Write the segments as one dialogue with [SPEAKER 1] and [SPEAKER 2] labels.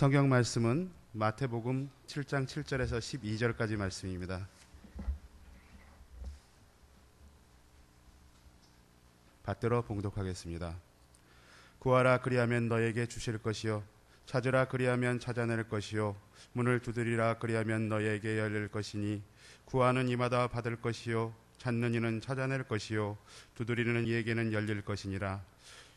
[SPEAKER 1] 성경 말씀은 마태복음 7장 7절에서 12절까지 말씀입니다. 받들어 봉독하겠습니다. 구하라 그리하면 너에게 주실 것이요 찾으라 그리하면 찾아낼 것이요 문을 두드리라 그리하면 너에게 열릴 것이니 구하는 이마다 받을 것이요 찾는 이는 찾아낼 것이요 두드리는 이에게는 열릴 것이니라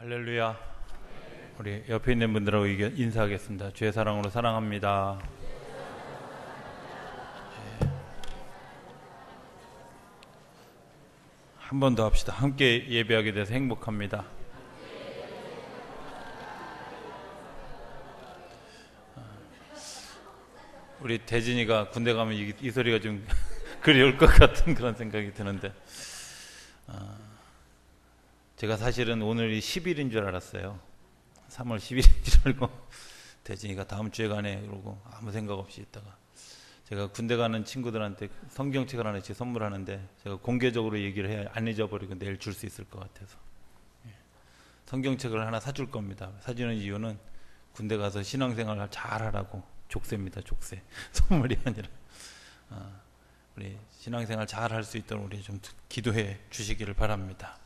[SPEAKER 2] 할렐루야. 우리 옆에 있는 분들하고 인사하겠습니다. 주의 사랑으로 사랑합니다. 예. 한번 더 합시다. 함께 예배하게 돼서 행복합니다. 우리 대진이가 군대 가면 이, 이 소리가 좀 그리울 것 같은 그런 생각이 드는데. 어. 제가 사실은 오늘이 10일인 줄 알았어요. 3월 10일인 줄 알고 대진이가 다음 주에 가네 그러고 아무 생각 없이 있다가 제가 군대 가는 친구들한테 성경책을 하나 씩 선물하는데 제가 공개적으로 얘기를 해야 안 잊어버리고 내일 줄 수 있을 것 같아서 예. 성경책을 하나 사줄 겁니다. 사주는 이유는 군대 가서 신앙생활 잘 하라고 족쇄입니다. 족쇄 선물이 아니라 아, 우리 신앙생활 잘 할 수 있도록 우리 좀 기도해 주시기를 바랍니다.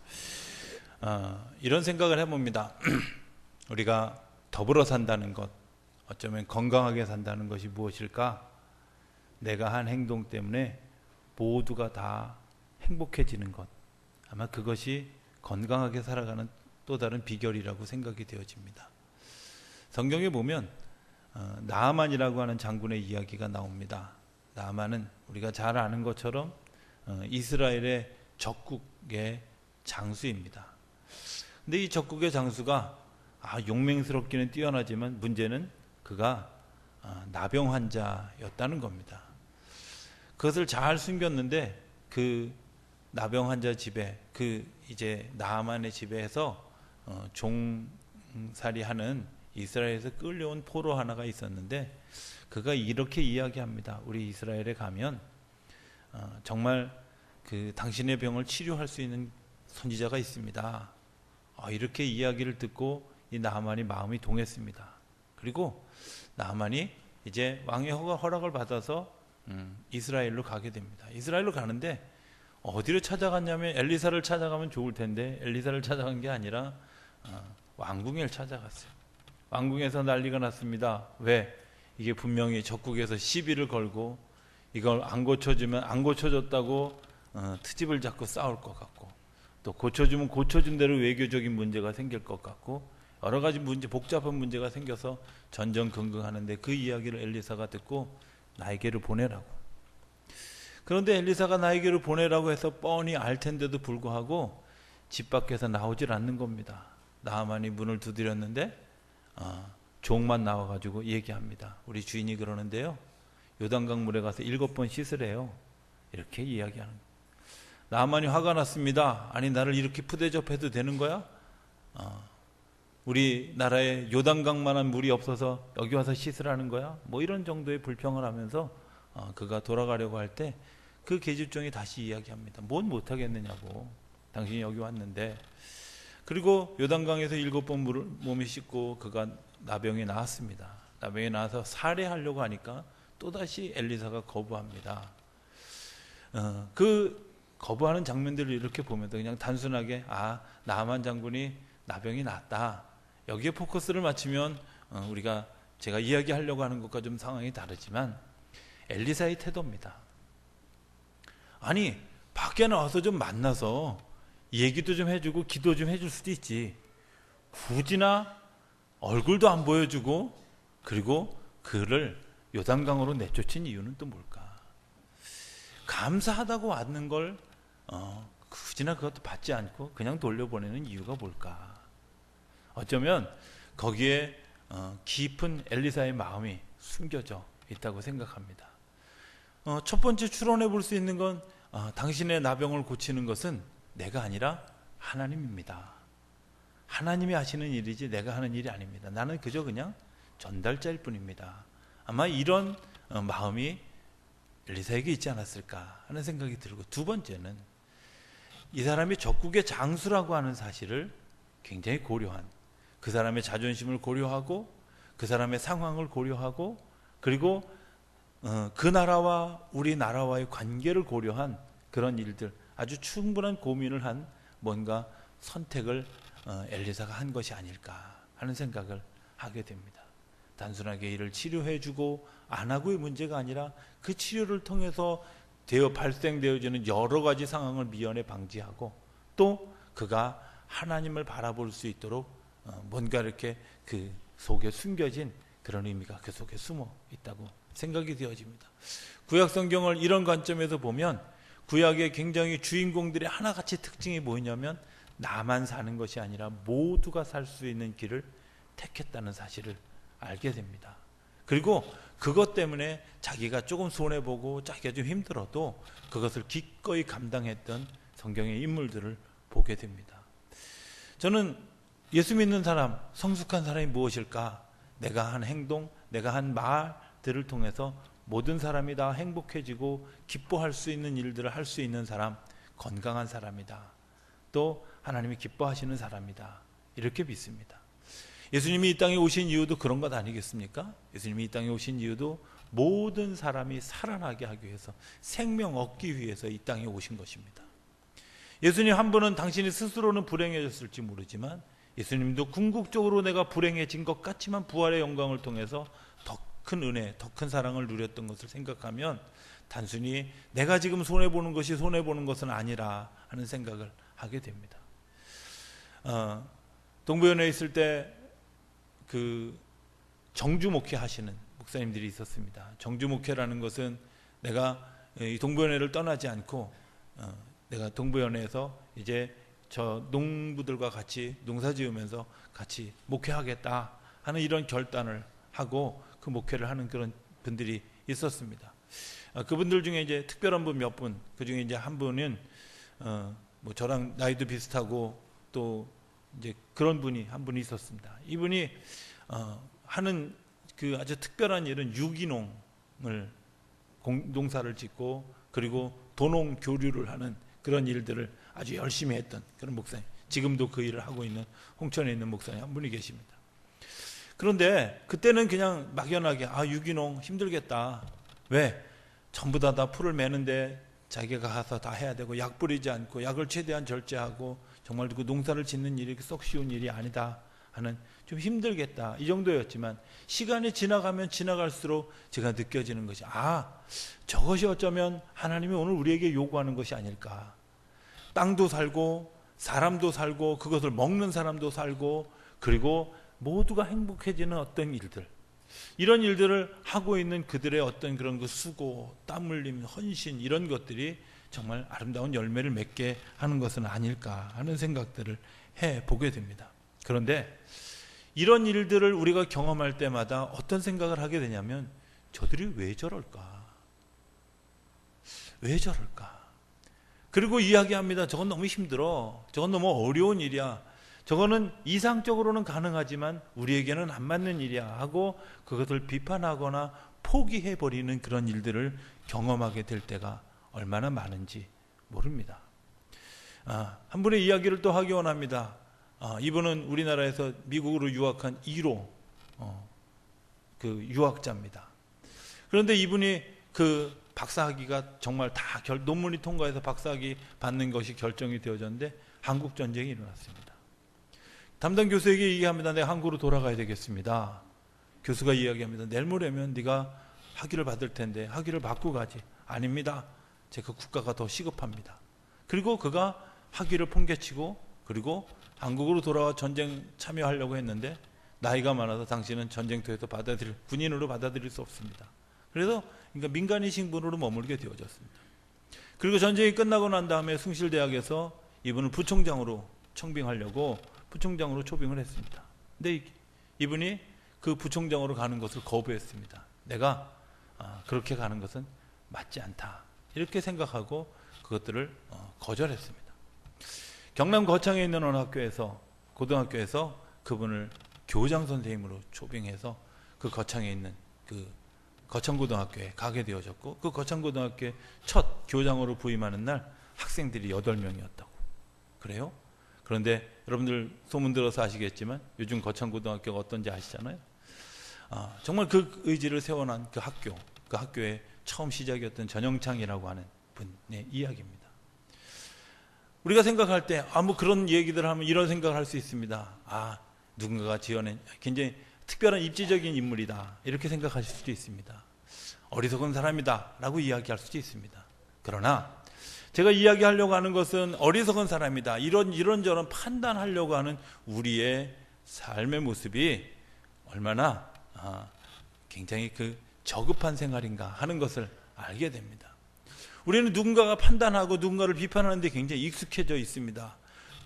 [SPEAKER 2] 어, 이런 생각을 해봅니다. 우리가 더불어 산다는 것, 어쩌면 건강하게 산다는 것이 무엇일까? 내가 한 행동 때문에 모두가 다 행복해지는 것. 아마 그것이 건강하게 살아가는 또 다른 비결이라고 생각이 되어집니다. 성경에 보면 어, 나만이라고 하는 장군의 이야기가 나옵니다. 나만은 우리가 잘 아는 것처럼 어, 이스라엘의 적국의 장수입니다. 근데 이 적국의 장수가 아, 용맹스럽기는 뛰어나지만 문제는 그가 아, 나병 환자였다는 겁니다. 그것을 잘 숨겼는데 그 나병 환자 집에 그 이제 나만의 집에서 어, 종살이하는 이스라엘에서 끌려온 포로 하나가 있었는데 그가 이렇게 이야기합니다. 우리 이스라엘에 가면 어, 정말 그 당신의 병을 치료할 수 있는 선지자가 있습니다. 아, 이렇게 이야기를 듣고 이 나만이 마음이 동했습니다. 그리고 나만이 이제 왕의 허락을 받아서 음, 이스라엘로 가게 됩니다. 이스라엘로 가는데 어디로 찾아갔냐면 엘리사를 찾아가면 좋을 텐데 엘리사를 찾아간 게 아니라 어, 왕궁을 찾아갔어요. 왕궁에서 난리가 났습니다. 왜? 이게 분명히 적국에서 시비를 걸고 이걸 안 고쳐주면 안 고쳐줬다고 어, 트집을 잡고 싸울 것 같고 또 고쳐주면 고쳐준 대로 외교적인 문제가 생길 것 같고 여러 가지 문제 복잡한 문제가 생겨서 전전긍긍하는데 그 이야기를 엘리사가 듣고 나에게로 보내라고. 그런데 엘리사가 나에게로 보내라고 해서 뻔히 알 텐데도 불구하고 집 밖에서 나오질 않는 겁니다. 나만이 문을 두드렸는데 어, 종만 나와가지고 얘기합니다. 우리 주인이 그러는데요. 요단강 물에 가서 일곱 번 씻으래요. 이렇게 이야기하는 거예요. 나만이 화가 났습니다. 아니 나를 이렇게 푸대접해도 되는 거야? 어, 우리 나라에 요단강만한 물이 없어서 여기 와서 씻으라는 거야? 뭐 이런 정도의 불평을 하면서 어, 그가 돌아가려고 할 때 그 계집종이 다시 이야기합니다. 뭔 못하겠느냐고. 당신이 여기 왔는데. 그리고 요단강에서 일곱 번 물을 몸이 씻고 그가 나병에 나왔습니다. 나병에 나와서 살해하려고 하니까 또다시 엘리사가 거부합니다. 어, 그 거부하는 장면들을 이렇게 보면서 그냥 단순하게 아 나만 장군이 나병이 났다 여기에 포커스를 맞추면 어, 우리가 제가 이야기하려고 하는 것과 좀 상황이 다르지만 엘리사의 태도입니다. 아니 밖에 나와서 좀 만나서 얘기도 좀 해주고 기도 좀 해줄 수도 있지. 굳이나 얼굴도 안 보여주고 그리고 그를 요단강으로 내쫓은 이유는 또 뭘까? 감사하다고 왔는 걸 어, 굳이나 그것도 받지 않고 그냥 돌려보내는 이유가 뭘까? 어쩌면 거기에 어, 깊은 엘리사의 마음이 숨겨져 있다고 생각합니다. 어, 첫 번째 추론해 볼 수 있는 건 어, 당신의 나병을 고치는 것은 내가 아니라 하나님입니다. 하나님이 하시는 일이지 내가 하는 일이 아닙니다. 나는 그저 그냥 전달자일 뿐입니다. 아마 이런 어, 마음이 엘리사에게 있지 않았을까 하는 생각이 들고 두 번째는 이 사람이 적국의 장수라고 하는 사실을 굉장히 고려한 그 사람의 자존심을 고려하고 그 사람의 상황을 고려하고 그리고 어, 그 나라와 우리 나라와의 관계를 고려한 그런 일들 아주 충분한 고민을 한 뭔가 선택을 어, 엘리사가 한 것이 아닐까 하는 생각을 하게 됩니다. 단순하게 이를 치료해주고 안 하고의 문제가 아니라 그 치료를 통해서 되어 발생되어지는 여러 가지 상황을 미연에 방지하고 또 그가 하나님을 바라볼 수 있도록 어, 뭔가 이렇게 그 속에 숨겨진 그런 의미가 그 속에 숨어 있다고 생각이 되어집니다. 구약 성경을 이런 관점에서 보면 구약의 굉장히 주인공들의 하나같이 특징이 뭐냐면 나만 사는 것이 아니라 모두가 살 수 있는 길을 택했다는 사실을 알게 됩니다. 그리고 그것 때문에 자기가 조금 손해보고 자기가 좀 힘들어도 그것을 기꺼이 감당했던 성경의 인물들을 보게 됩니다. 저는 예수 믿는 사람, 성숙한 사람이 무엇일까? 내가 한 행동, 내가 한 말들을 통해서 모든 사람이 다 행복해지고 기뻐할 수 있는 일들을 할 수 있는 사람, 건강한 사람이다. 또 하나님이 기뻐하시는 사람이다. 이렇게 믿습니다. 예수님이 이 땅에 오신 이유도 그런 것 아니겠습니까? 예수님이 이 땅에 오신 이유도 모든 사람이 살아나게 하기 위해서 생명 얻기 위해서 이 땅에 오신 것입니다. 예수님 한 분은 당신이 스스로는 불행해졌을지 모르지만 예수님도 궁극적으로 내가 불행해진 것 같지만 부활의 영광을 통해서 더 큰 은혜, 더 큰 사랑을 누렸던 것을 생각하면 단순히 내가 지금 손해보는 것이 손해보는 것은 아니라 하는 생각을 하게 됩니다. 어, 동부연에 있을 때 그 정주 목회 하시는 목사님들이 있었습니다. 정주 목회라는 것은 내가 이 동부연회를 떠나지 않고 어, 내가 동부연회에서 이제 저 농부들과 같이 농사 지으면서 같이 목회하겠다 하는 이런 결단을 하고 그 목회를 하는 그런 분들이 있었습니다. 어, 그분들 중에 이제 특별한 분 몇 분, 그 중에 이제 한 분은 어, 뭐 저랑 나이도 비슷하고 또 이제 그런 분이 한 분이 있었습니다. 이분이 어, 하는 그 아주 특별한 일은 유기농을 공, 농사를 짓고 그리고 도농 교류를 하는 그런 일들을 아주 열심히 했던 그런 목사님. 지금도 그 일을 하고 있는 홍천에 있는 목사님 한 분이 계십니다. 그런데 그때는 그냥 막연하게 아 유기농 힘들겠다. 왜? 전부 다 다 풀을 매는데 자기가 가서 다 해야 되고 약 뿌리지 않고 약을 최대한 절제하고 정말 그 농사를 짓는 일이 썩 쉬운 일이 아니다 하는 좀 힘들겠다. 이 정도였지만 시간이 지나가면 지나갈수록 제가 느껴지는 것이 아 저것이 어쩌면 하나님이 오늘 우리에게 요구하는 것이 아닐까. 땅도 살고 사람도 살고 그것을 먹는 사람도 살고 그리고 모두가 행복해지는 어떤 일들. 이런 일들을 하고 있는 그들의 어떤 그런 그 수고, 땀 흘림, 헌신 이런 것들이 정말 아름다운 열매를 맺게 하는 것은 아닐까 하는 생각들을 해 보게 됩니다. 그런데 이런 일들을 우리가 경험할 때마다 어떤 생각을 하게 되냐면 저들이 왜 저럴까? 왜 저럴까? 그리고 이야기합니다. 저건 너무 힘들어. 저건 너무 어려운 일이야. 저거는 이상적으로는 가능하지만 우리에게는 안 맞는 일이야 하고 그것을 비판하거나 포기해 버리는 그런 일들을 경험하게 될 때가 얼마나 많은지 모릅니다. 아, 한 분의 이야기를 또 하기 원합니다. 아, 이분은 우리나라에서 미국으로 유학한 1호 어, 그 유학자입니다. 그런데 이분이 그 박사학위가 정말 다 결, 논문이 통과해서 박사학위 받는 것이 결정이 되어졌는데 한국 전쟁이 일어났습니다. 담당 교수에게 얘기합니다. 내가 한국으로 돌아가야 되겠습니다. 교수가 이야기합니다. 내일 모레면 네가 학위를 받을 텐데 학위를 받고 가지. 아닙니다. 제가 국가가 더 시급합니다. 그리고 그가 학위를 폰개치고 그리고 한국으로 돌아와 전쟁 참여하려고 했는데 나이가 많아서 당신은 전쟁터에서 받아들일 군인으로 받아들일 수 없습니다. 그래서 그러니까 민간인 신분으로 머물게 되어졌습니다. 그리고 전쟁이 끝나고 난 다음에 숭실대학에서 이분을 부총장으로 청빙하려고 부총장으로 초빙을 했습니다. 근데 이분이 그 부총장으로 가는 것을 거부했습니다. 내가 아, 그렇게 가는 것은 맞지 않다. 이렇게 생각하고 그것들을 어, 거절했습니다. 경남 거창에 있는 어느 학교에서 고등학교에서 그분을 교장 선생님으로 초빙해서 그 거창에 있는 그 거창고등학교에 가게 되어졌고 그 거창고등학교에 첫 교장으로 부임하는 날 학생들이 8명이었다고. 그래요? 그런데 여러분들 소문 들어서 아시겠지만 요즘 거창고등학교가 어떤지 아시잖아요. 아, 정말 그 의지를 세워난 그 학교, 그 학교의 처음 시작이었던 전영창이라고 하는 분의 이야기입니다. 우리가 생각할 때, 아, 뭐 그런 얘기들 하면 이런 생각을 할 수 있습니다. 아, 누군가가 지어낸 굉장히 특별한 입지적인 인물이다. 이렇게 생각하실 수도 있습니다. 어리석은 사람이다. 라고 이야기할 수도 있습니다. 그러나, 제가 이야기하려고 하는 것은 어리석은 사람이다. 이런, 이런저런 판단하려고 하는 우리의 삶의 모습이 얼마나 아, 굉장히 그 저급한 생활인가 하는 것을 알게 됩니다. 우리는 누군가가 판단하고 누군가를 비판하는데 굉장히 익숙해져 있습니다.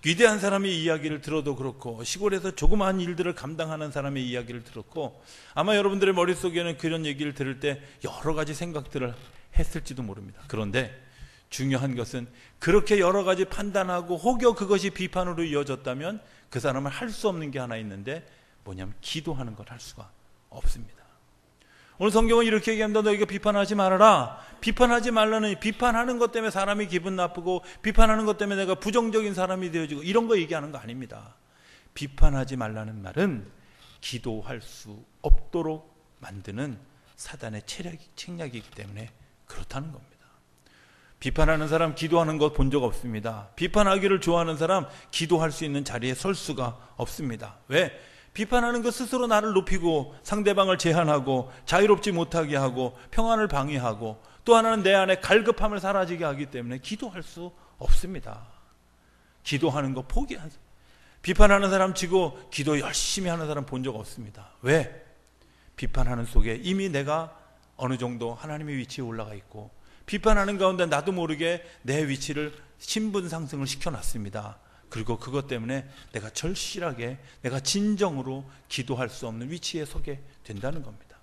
[SPEAKER 2] 위대한 사람의 이야기를 들어도 그렇고 시골에서 조그마한 일들을 감당하는 사람의 이야기를 들었고 아마 여러분들의 머릿속에는 그런 얘기를 들을 때 여러 가지 생각들을 했을지도 모릅니다. 그런데 중요한 것은 그렇게 여러 가지 판단하고 혹여 그것이 비판으로 이어졌다면 그 사람은 할 수 없는 게 하나 있는데 뭐냐면 기도하는 걸 할 수가 없습니다. 오늘 성경은 이렇게 얘기합니다. 너희가 비판하지 말아라. 비판하지 말라는 비판하는 것 때문에 사람이 기분 나쁘고 비판하는 것 때문에 내가 부정적인 사람이 되어지고 이런 거 얘기하는 거 아닙니다. 비판하지 말라는 말은 기도할 수 없도록 만드는 사단의 책략이기 때문에 그렇다는 겁니다. 비판하는 사람 기도하는 것 본 적 없습니다. 비판하기를 좋아하는 사람 기도할 수 있는 자리에 설 수가 없습니다. 왜? 비판하는 것 스스로 나를 높이고 상대방을 제한하고 자유롭지 못하게 하고 평안을 방해하고 또 하나는 내 안에 갈급함을 사라지게 하기 때문에 기도할 수 없습니다. 기도하는 거 포기한 비판하는 사람 치고 기도 열심히 하는 사람 본 적 없습니다. 왜? 비판하는 속에 이미 내가 어느 정도 하나님의 위치에 올라가 있고 비판하는 가운데 나도 모르게 내 위치를 신분 상승을 시켜놨습니다. 그리고 그것 때문에 내가 절실하게 내가 진정으로 기도할 수 없는 위치에 서게 된다는 겁니다.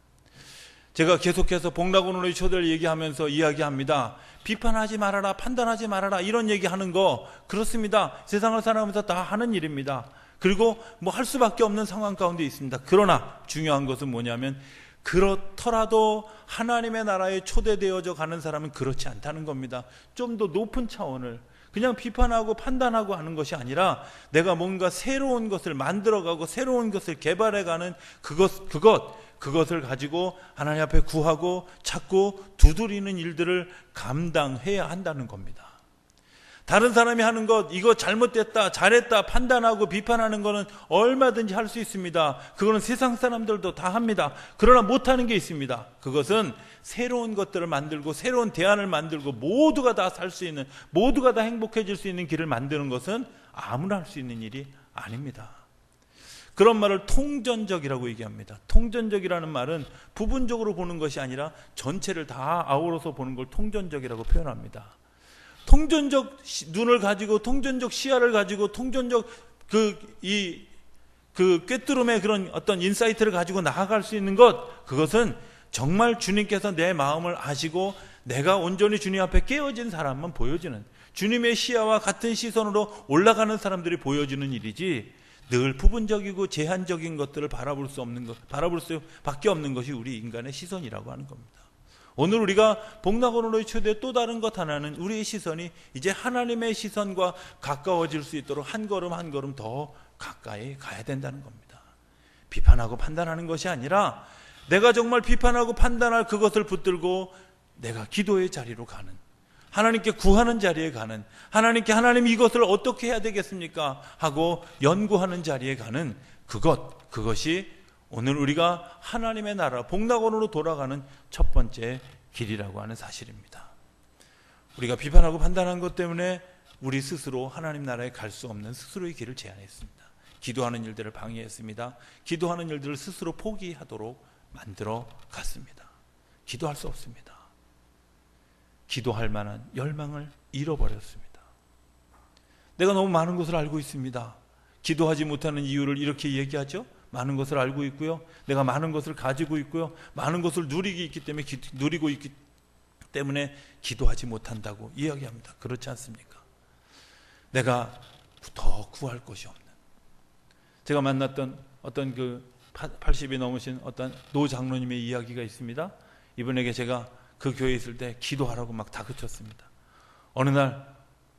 [SPEAKER 2] 제가 계속해서 복락원의 초대를 얘기하면서 이야기합니다. 비판하지 말아라, 판단하지 말아라, 이런 얘기하는 거, 그렇습니다. 세상을 살아가면서 다 하는 일입니다. 그리고 뭐 할 수밖에 없는 상황 가운데 있습니다. 그러나 중요한 것은 뭐냐면, 그렇더라도 하나님의 나라에 초대되어져 가는 사람은 그렇지 않다는 겁니다. 좀 더 높은 차원을 그냥 비판하고 판단하고 하는 것이 아니라 내가 뭔가 새로운 것을 만들어가고 새로운 것을 개발해가는 그것, 그것, 그것을 가지고 하나님 앞에 구하고 찾고 두드리는 일들을 감당해야 한다는 겁니다. 다른 사람이 하는 것, 이거 잘못됐다, 잘했다, 판단하고 비판하는 것은 얼마든지 할 수 있습니다. 그거는 세상 사람들도 다 합니다. 그러나 못하는 게 있습니다. 그것은 새로운 것들을 만들고, 새로운 대안을 만들고, 모두가 다 살 수 있는, 모두가 다 행복해질 수 있는 길을 만드는 것은 아무나 할 수 있는 일이 아닙니다. 그런 말을 통전적이라고 얘기합니다. 통전적이라는 말은 부분적으로 보는 것이 아니라 전체를 다 아우러서 보는 걸 통전적이라고 표현합니다. 통전적 눈을 가지고 통전적 시야를 가지고 통전적 그이그 꿰뚫음의 그런 어떤 인사이트를 가지고 나아갈 수 있는 것 그것은 정말 주님께서 내 마음을 아시고 내가 온전히 주님 앞에 깨어진 사람만 보여지는 주님의 시야와 같은 시선으로 올라가는 사람들이 보여지는 일이지 늘 부분적이고 제한적인 것들을 바라볼 수 없는 것 바라볼 수밖에 없는 것이 우리 인간의 시선이라고 하는 겁니다. 오늘 우리가 복락원으로의 초대 또 다른 것 하나는 우리의 시선이 이제 하나님의 시선과 가까워질 수 있도록 한 걸음 한 걸음 더 가까이 가야 된다는 겁니다. 비판하고 판단하는 것이 아니라 내가 정말 비판하고 판단할 그것을 붙들고 내가 기도의 자리로 가는 하나님께 구하는 자리에 가는 하나님께 하나님 이것을 어떻게 해야 되겠습니까? 하고 연구하는 자리에 가는 그것 그것이 오늘 우리가 하나님의 나라 복락원으로 돌아가는 첫 번째 길이라고 하는 사실입니다. 우리가 비판하고 판단한 것 때문에 우리 스스로 하나님 나라에 갈 수 없는 스스로의 길을 제안했습니다. 기도하는 일들을 방해했습니다. 기도하는 일들을 스스로 포기하도록 만들어 갔습니다. 기도할 수 없습니다. 기도할 만한 열망을 잃어버렸습니다. 내가 너무 많은 것을 알고 있습니다. 기도하지 못하는 이유를 이렇게 얘기하죠. 많은 것을 알고 있고요. 내가 많은 것을 가지고 있고요. 많은 것을 누리기 있기 때문에 기, 누리고 있기 때문에 기도하지 못한다고 이야기합니다. 그렇지 않습니까? 내가 더 구할 것이 없는. 제가 만났던 어떤 그 80이 넘으신 어떤 노 장로님의 이야기가 있습니다. 이분에게 제가 그 교회에 있을 때 기도하라고 막 다그쳤습니다. 어느 날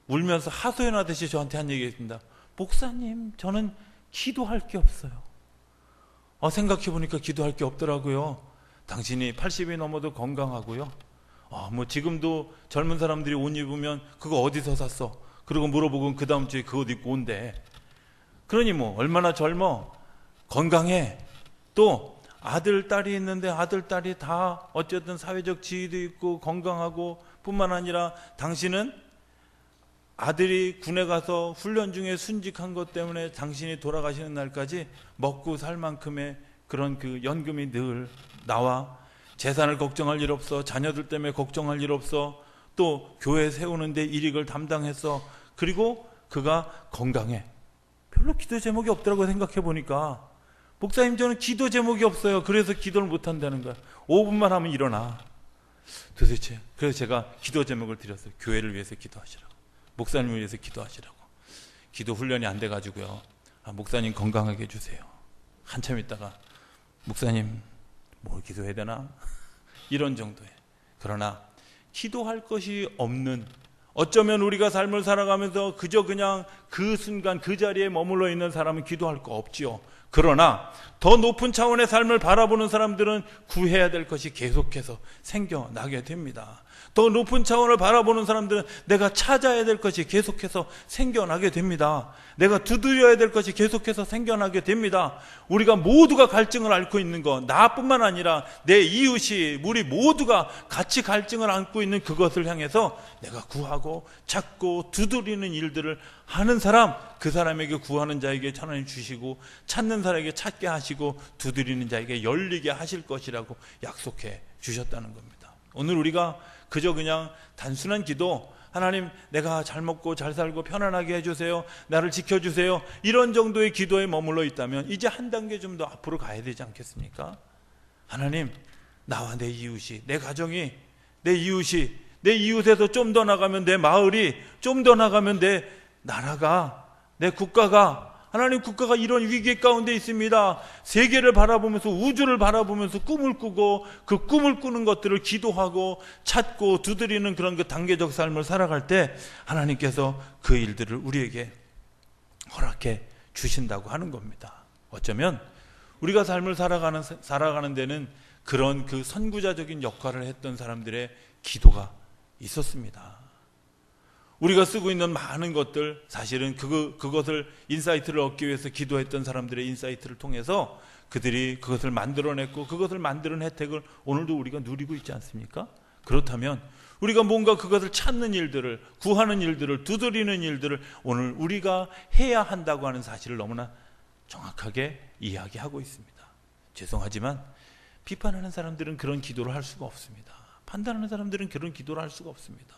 [SPEAKER 2] 울면서 하소연하듯이 저한테 한 얘기가 있습니다. 목사님, 저는 기도할 게 없어요. 어, 생각해 보니까 기도할 게 없더라고요. 당신이 80이 넘어도 건강하고요. 어, 뭐 지금도 젊은 사람들이 옷 입으면 그거 어디서 샀어? 그리고 물어보고 그 다음 주에 그 옷 입고 온대. 그러니 뭐 얼마나 젊어? 건강해. 또 아들, 딸이 있는데 아들, 딸이 다 어쨌든 사회적 지위도 있고 건강하고 뿐만 아니라 당신은 아들이 군에 가서 훈련 중에 순직한 것 때문에 당신이 돌아가시는 날까지 먹고 살 만큼의 그런 그 연금이 늘 나와 재산을 걱정할 일 없어 자녀들 때문에 걱정할 일 없어 또 교회 세우는데 일익을 담당했어 그리고 그가 건강해 별로 기도 제목이 없더라고 생각해 보니까 목사님 저는 기도 제목이 없어요. 그래서 기도를 못 한다는 거야. 5분만 하면 일어나. 도대체 그래서 제가 기도 제목을 드렸어요. 교회를 위해서 기도하시라고. 목사님을 위해서 기도하시라고. 기도 훈련이 안 돼 가지고요. 아, 목사님 건강하게 해 주세요. 한참 있다가 목사님 뭘 기도해야 되나? 이런 정도에. 그러나 기도할 것이 없는 어쩌면 우리가 삶을 살아가면서 그저 그냥 그 순간 그 자리에 머물러 있는 사람은 기도할 거 없지요. 그러나 더 높은 차원의 삶을 바라보는 사람들은 구해야 될 것이 계속해서 생겨나게 됩니다. 더 높은 차원을 바라보는 사람들은 내가 찾아야 될 것이 계속해서 생겨나게 됩니다. 내가 두드려야 될 것이 계속해서 생겨나게 됩니다. 우리가 모두가 갈증을 앓고 있는 것, 나뿐만 아니라 내 이웃이, 우리 모두가 같이 갈증을 안고 있는 그것을 향해서 내가 구하고 찾고 두드리는 일들을 하는 사람, 그 사람에게 구하는 자에게 하나님 주시고 찾는 사람에게 찾게 하시고 두드리는 자에게 열리게 하실 것이라고 약속해 주셨다는 겁니다. 오늘 우리가 그저 그냥 단순한 기도, 하나님 내가 잘 먹고 잘 살고 편안하게 해주세요. 나를 지켜주세요. 이런 정도의 기도에 머물러 있다면 이제 한 단계 좀 더 앞으로 가야 되지 않겠습니까? 하나님 나와 내 이웃이 내 가정이 내 이웃이 내 이웃에서 좀 더 나가면 내 마을이 좀 더 나가면 내 나라가 내 국가가 하나님 국가가 이런 위기 가운데 있습니다. 세계를 바라보면서 우주를 바라보면서 꿈을 꾸고 그 꿈을 꾸는 것들을 기도하고 찾고 두드리는 그런 그 단계적 삶을 살아갈 때 하나님께서 그 일들을 우리에게 허락해 주신다고 하는 겁니다. 어쩌면 우리가 삶을 살아가는 살아가는 데는 그런 그 선구자적인 역할을 했던 사람들의 기도가 있었습니다. 우리가 쓰고 있는 많은 것들 사실은 그거, 그것을 인사이트를 얻기 위해서 기도했던 사람들의 인사이트를 통해서 그들이 그것을 만들어냈고 그것을 만드는 혜택을 오늘도 우리가 누리고 있지 않습니까? 그렇다면 우리가 뭔가 그것을 찾는 일들을 구하는 일들을 두드리는 일들을 오늘 우리가 해야 한다고 하는 사실을 너무나 정확하게 이야기하고 있습니다. 죄송하지만 비판하는 사람들은 그런 기도를 할 수가 없습니다. 판단하는 사람들은 그런 기도를 할 수가 없습니다.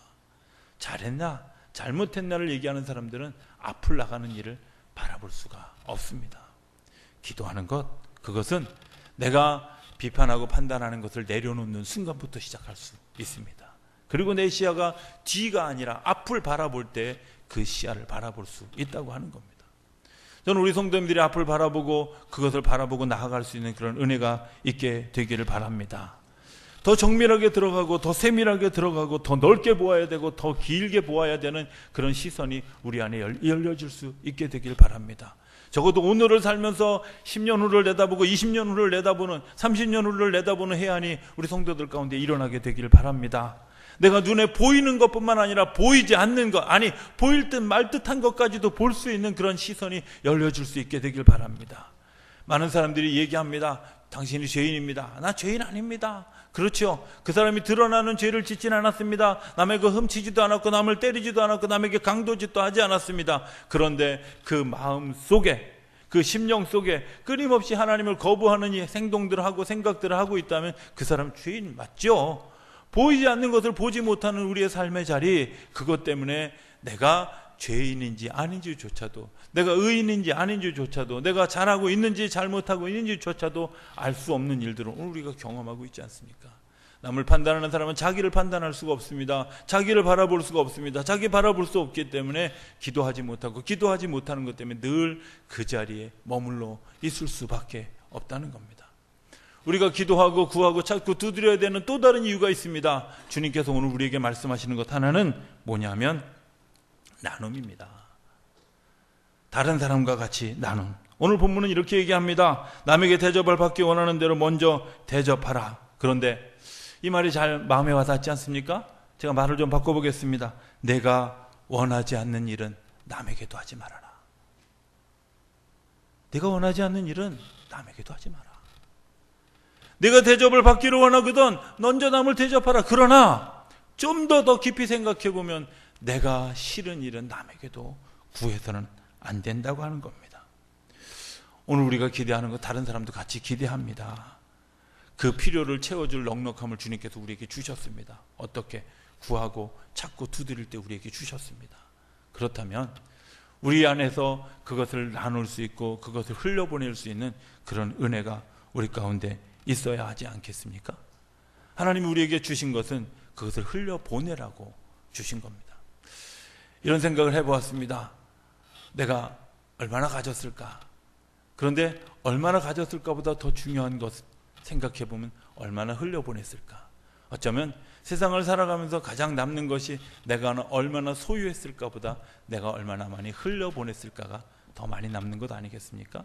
[SPEAKER 2] 잘했나 잘못했나를 얘기하는 사람들은 앞을 나가는 일을 바라볼 수가 없습니다. 기도하는 것 그것은 내가 비판하고 판단하는 것을 내려놓는 순간부터 시작할 수 있습니다. 그리고 내 시야가 뒤가 아니라 앞을 바라볼 때 그 시야를 바라볼 수 있다고 하는 겁니다. 저는 우리 성도님들이 앞을 바라보고 그것을 바라보고 나아갈 수 있는 그런 은혜가 있게 되기를 바랍니다. 더 정밀하게 들어가고 더 세밀하게 들어가고 더 넓게 보아야 되고 더 길게 보아야 되는 그런 시선이 우리 안에 열려질 수 있게 되길 바랍니다. 적어도 오늘을 살면서 10년 후를 내다보고 20년 후를 내다보는 30년 후를 내다보는 해안이 우리 성도들 가운데 일어나게 되기를 바랍니다. 내가 눈에 보이는 것뿐만 아니라 보이지 않는 것, 아니 보일 듯 말 듯한 것까지도 볼 수 있는 그런 시선이 열려줄 수 있게 되길 바랍니다. 많은 사람들이 얘기합니다. 당신이 죄인입니다. 나 죄인 아닙니다. 그렇죠. 그 사람이 드러나는 죄를 짓진 않았습니다. 그 훔치지도 않았고 남을 때리지도 않았고 남에게 강도짓도 하지 않았습니다. 그런데 그 마음 속에 그 심령 속에 끊임없이 하나님을 거부하는 행동들을 하고 생각들을 하고 있다면 그 사람 죄인 맞죠. 보이지 않는 것을 보지 못하는 우리의 삶의 자리 그것 때문에 내가 죄인인지 아닌지조차도 내가 의인인지 아닌지조차도 내가 잘하고 있는지 잘못하고 있는지조차도 알 수 없는 일들을 오늘 우리가 경험하고 있지 않습니까? 남을 판단하는 사람은 자기를 판단할 수가 없습니다. 자기를 바라볼 수가 없습니다. 자기 바라볼 수 없기 때문에 기도하지 못하고 기도하지 못하는 것 때문에 늘 그 자리에 머물러 있을 수밖에 없다는 겁니다. 우리가 기도하고 구하고 찾고 두드려야 되는 또 다른 이유가 있습니다. 주님께서 오늘 우리에게 말씀하시는 것 하나는 뭐냐면 나눔입니다. 다른 사람과 같이 나눔. 오늘 본문은 이렇게 얘기합니다. 남에게 대접을 받기 원하는 대로 먼저 대접하라. 그런데 이 말이 잘 마음에 와닿지 않습니까? 제가 말을 좀 바꿔보겠습니다. 내가 원하지 않는 일은 남에게도 하지 말아라. 내가 원하지 않는 일은 남에게도 하지 마라. 내가 대접을 받기를 원하거든 먼저 남을 대접하라. 그러나 좀 더더 깊이 생각해 보면 내가 싫은 일은 남에게도 구해서는 안 된다고 하는 겁니다. 오늘 우리가 기대하는 거 다른 사람도 같이 기대합니다. 그 필요를 채워줄 넉넉함을 주님께서 우리에게 주셨습니다. 어떻게 구하고 찾고 두드릴 때 우리에게 주셨습니다. 그렇다면 우리 안에서 그것을 나눌 수 있고 그것을 흘려보낼 수 있는 그런 은혜가 우리 가운데 있어야 하지 않겠습니까? 하나님이 우리에게 주신 것은 그것을 흘려보내라고 주신 겁니다. 이런 생각을 해보았습니다. 내가 얼마나 가졌을까? 그런데 얼마나 가졌을까보다 더 중요한 것 생각해 보면 얼마나 흘려보냈을까? 어쩌면 세상을 살아가면서 가장 남는 것이 내가 얼마나 소유했을까보다 내가 얼마나 많이 흘려보냈을까가 더 많이 남는 것 아니겠습니까?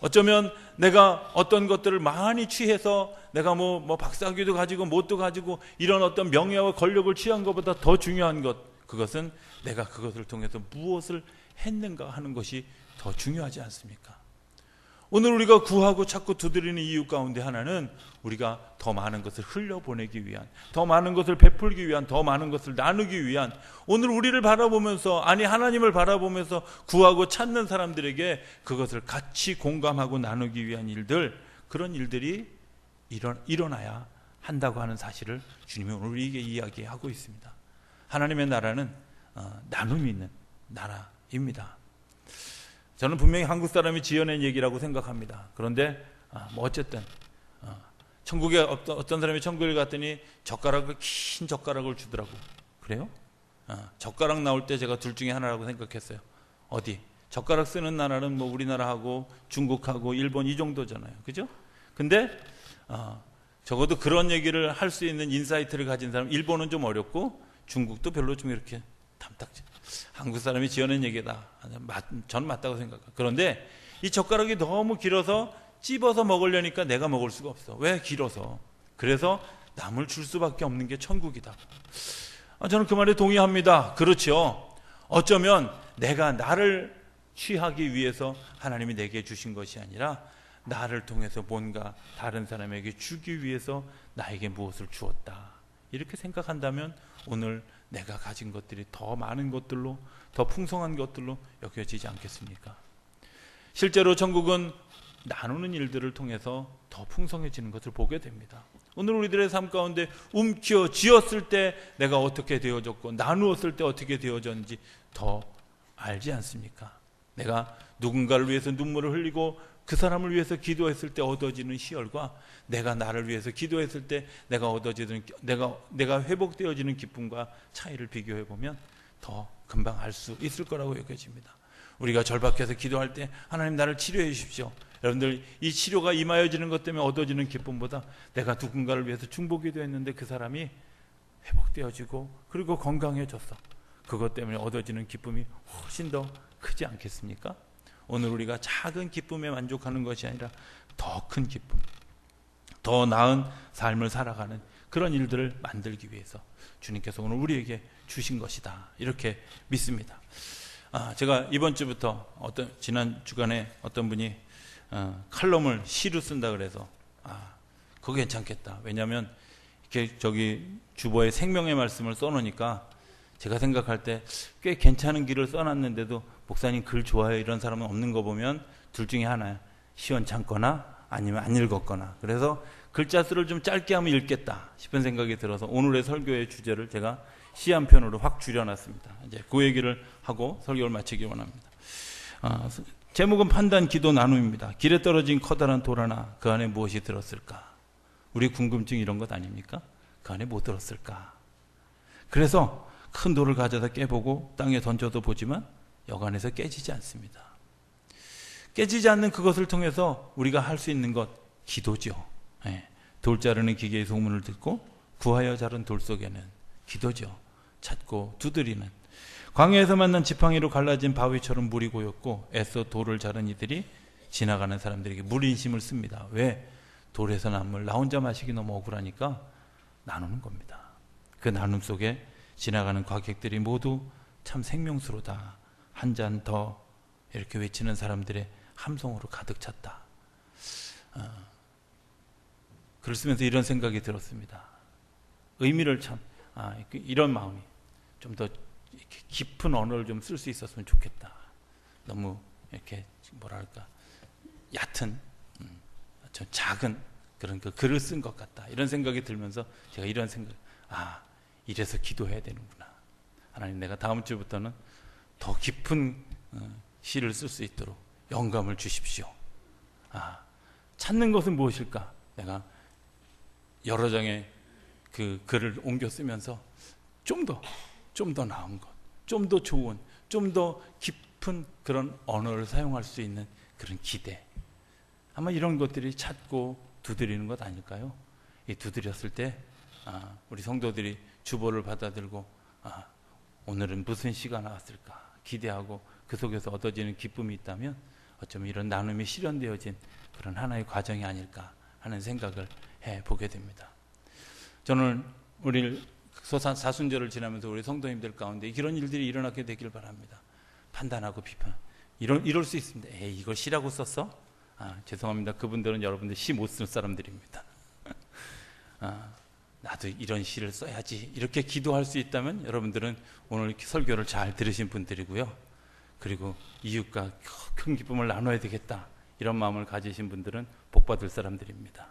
[SPEAKER 2] 어쩌면 내가 어떤 것들을 많이 취해서 내가 뭐, 뭐 박사학위도 가지고 뭣도 가지고 이런 어떤 명예와 권력을 취한 것보다 더 중요한 것, 그것은 내가 그것을 통해서 무엇을 했는가 하는 것이 더 중요하지 않습니까? 오늘 우리가 구하고 찾고 두드리는 이유 가운데 하나는 우리가 더 많은 것을 흘려보내기 위한, 더 많은 것을 베풀기 위한, 더 많은 것을 나누기 위한, 오늘 우리를 바라보면서, 아니, 하나님을 바라보면서 구하고 찾는 사람들에게 그것을 같이 공감하고 나누기 위한 일들, 그런 일들이 일어, 일어나야 한다고 하는 사실을 주님이 오늘 우리에게 이야기하고 있습니다. 하나님의 나라는 어, 나눔이 있는 나라입니다. 저는 분명히 한국 사람이 지어낸 얘기라고 생각합니다. 그런데 아, 뭐 어쨌든 어, 천국에 어떤, 사람이 천국에 갔더니 젓가락을 긴 젓가락을 주더라고. 그래요? 어, 젓가락 나올 때 제가 둘 중에 하나라고 생각했어요. 어디? 젓가락 쓰는 나라는 뭐 우리나라하고 중국하고 일본 이 정도잖아요. 그죠? 근데 어, 적어도 그런 얘기를 할 수 있는 인사이트를 가진 사람 일본은 좀 어렵고 중국도 별로 좀 이렇게 탐탁지. 한국 사람이 지어낸 얘기다. 전 맞다고 생각해요. 그런데 이 젓가락이 너무 길어서 찝어서 먹으려니까 내가 먹을 수가 없어. 왜 길어서? 그래서 남을 줄 수밖에 없는 게 천국이다. 아, 저는 그 말에 동의합니다. 그렇죠. 어쩌면 내가 나를 취하기 위해서 하나님이 내게 주신 것이 아니라 나를 통해서 뭔가 다른 사람에게 주기 위해서 나에게 무엇을 주었다. 이렇게 생각한다면 오늘 내가 가진 것들이 더 많은 것들로 더 풍성한 것들로 여겨지지 않겠습니까? 실제로 천국은 나누는 일들을 통해서 더 풍성해지는 것을 보게 됩니다. 오늘 우리들의 삶 가운데 움켜 쥐었을 때 내가 어떻게 되어졌고 나누었을 때 어떻게 되어졌는지 더 알지 않습니까? 내가 누군가를 위해서 눈물을 흘리고 그 사람을 위해서 기도했을 때 얻어지는 희열과 내가 나를 위해서 기도했을 때 내가 얻어지는 내가 내가 회복되어지는 기쁨과 차이를 비교해 보면 더 금방 알 수 있을 거라고 여겨집니다. 우리가 절박해서 기도할 때 하나님 나를 치료해 주십시오. 여러분들 이 치료가 임하여지는 것 때문에 얻어지는 기쁨보다 내가 누군가를 위해서 중보기도 했는데 그 사람이 회복되어지고 그리고 건강해졌어. 그것 때문에 얻어지는 기쁨이 훨씬 더 크지 않겠습니까? 오늘 우리가 작은 기쁨에 만족하는 것이 아니라 더 큰 기쁨, 더 나은 삶을 살아가는 그런 일들을 만들기 위해서 주님께서 오늘 우리에게 주신 것이다. 이렇게 믿습니다. 아, 제가 이번 주부터 어떤 지난 주간에 어떤 분이 어, 칼럼을 시로 쓴다 그래서 아, 그거 괜찮겠다. 왜냐하면 이렇게 저기 주보에 생명의 말씀을 써놓으니까 제가 생각할 때 꽤 괜찮은 길을 써놨는데도 목사님 글 좋아요 이런 사람은 없는 거 보면 둘 중에 하나야. 시원찮거나 아니면 안 읽었거나. 그래서 글자 수를 좀 짧게 하면 읽겠다 싶은 생각이 들어서 오늘의 설교의 주제를 제가 시 한 편으로 확 줄여놨습니다. 이제 그 얘기를 하고 설교를 마치기 원합니다. 아, 제목은 판단 기도 나눔입니다. 길에 떨어진 커다란 돌 하나 그 안에 무엇이 들었을까? 우리 궁금증 이런 것 아닙니까? 그 안에 뭐 들었을까? 그래서 큰 돌을 가져다 깨보고 땅에 던져도 보지만 여간에서 깨지지 않습니다. 깨지지 않는 그것을 통해서 우리가 할 수 있는 것 기도죠. 예. 돌 자르는 기계의 소문을 듣고 구하여 자른 돌 속에는 기도죠. 찾고 두드리는 광야에서 만난 지팡이로 갈라진 바위처럼 물이 고였고 애써 돌을 자른 이들이 지나가는 사람들에게 물인심을 씁니다. 왜? 돌에서 난 물 나 혼자 마시기 너무 억울하니까 나누는 겁니다. 그 나눔 속에 지나가는 과객들이 모두 참 생명수로다. 한 잔 더 이렇게 외치는 사람들의 함성으로 가득 찼다. 어, 글을 쓰면서 이런 생각이 들었습니다. 의미를 참 아, 이런 마음이 좀 더 깊은 언어를 좀 쓸 수 있었으면 좋겠다. 너무 이렇게 뭐랄까 얕은 음, 좀 작은 그런 그 글을 쓴 것 같다. 이런 생각이 들면서 제가 이런 생각 아 이래서 기도해야 되는구나. 하나님 내가 다음 주부터는 더 깊은 어, 시를 쓸 수 있도록 영감을 주십시오. 아 찾는 것은 무엇일까? 내가 여러 장의 그 글을 옮겨 쓰면서 좀 더, 좀 더 나은 것, 좀 더 좋은, 좀 더 깊은 그런 언어를 사용할 수 있는 그런 기대. 아마 이런 것들이 찾고 두드리는 것 아닐까요? 이 두드렸을 때, 아, 우리 성도들이 주보를 받아들고, 아, 오늘은 무슨 시가 나왔을까? 기대하고 그 속에서 얻어지는 기쁨이 있다면 어쩌면 이런 나눔이 실현되어진 그런 하나의 과정이 아닐까 하는 생각을 해 보게 됩니다. 저는 우리 소산 사순절을 지나면서 우리 성도님들 가운데 이런 일들이 일어나게 되길 바랍니다. 판단하고 비판. 이럴, 이럴 수 있습니다. 에이, 이걸 시라고 썼어? 아, 죄송합니다. 그분들은 여러분들 시못 쓰는 사람들입니다. 아, 나도 이런 시를 써야지. 이렇게 기도할 수 있다면 여러분들은 오늘 설교를 잘 들으신 분들이고요. 그리고 이웃과 큰 기쁨을 나눠야 되겠다. 이런 마음을 가지신 분들은 복받을 사람들입니다.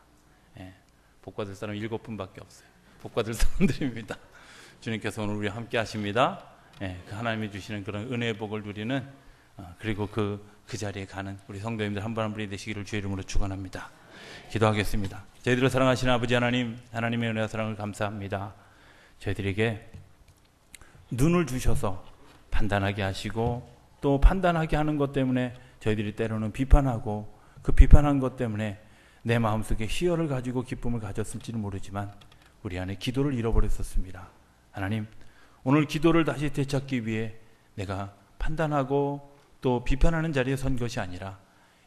[SPEAKER 2] 예, 복받을 사람 일곱 분밖에 없어요. 복받을 사람들입니다. 주님께서 오늘 우리 함께 하십니다. 예, 그 하나님이 주시는 그런 은혜의 복을 누리는 어, 그리고 그, 그 자리에 가는 우리 성도님들 한 분 한 분이 되시기를 주의 이름으로 축원합니다. 기도하겠습니다. 저희들을 사랑하시는 아버지 하나님, 하나님의 은혜와 사랑을 감사합니다. 저희들에게 눈을 주셔서 판단하게 하시고 또 판단하게 하는 것 때문에 저희들이 때로는 비판하고 그 비판한 것 때문에 내 마음속에 희열을 가지고 기쁨을 가졌을지는 모르지만 우리 안에 기도를 잃어버렸었습니다. 하나님, 오늘 기도를 다시 되찾기 위해 내가 판단하고 또 비판하는 자리에 선 것이 아니라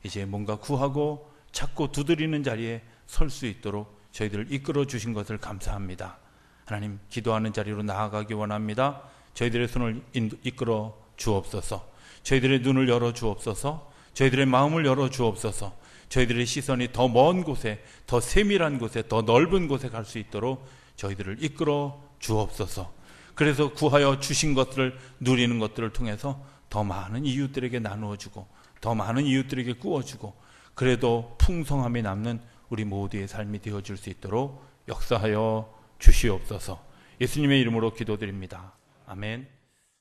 [SPEAKER 2] 이제 뭔가 구하고 찾고 두드리는 자리에 설 수 있도록 저희들을 이끌어 주신 것을 감사합니다. 하나님, 기도하는 자리로 나아가기 원합니다. 저희들의 손을 이끌어 주옵소서. 저희들의 눈을 열어 주옵소서. 저희들의 마음을 열어 주옵소서. 저희들의 시선이 더 먼 곳에, 더 세밀한 곳에, 더 넓은 곳에 갈 수 있도록 저희들을 이끌어 주옵소서. 그래서 구하여 주신 것들을 누리는 것들을 통해서 더 많은 이웃들에게 나누어 주고, 더 많은 이웃들에게 구워 주고, 그래도 풍성함이 남는 우리 모두의 삶이 되어 줄 수 있도록 역사하여 주시옵소서. 예수님의 이름으로 기도드립니다. 아멘.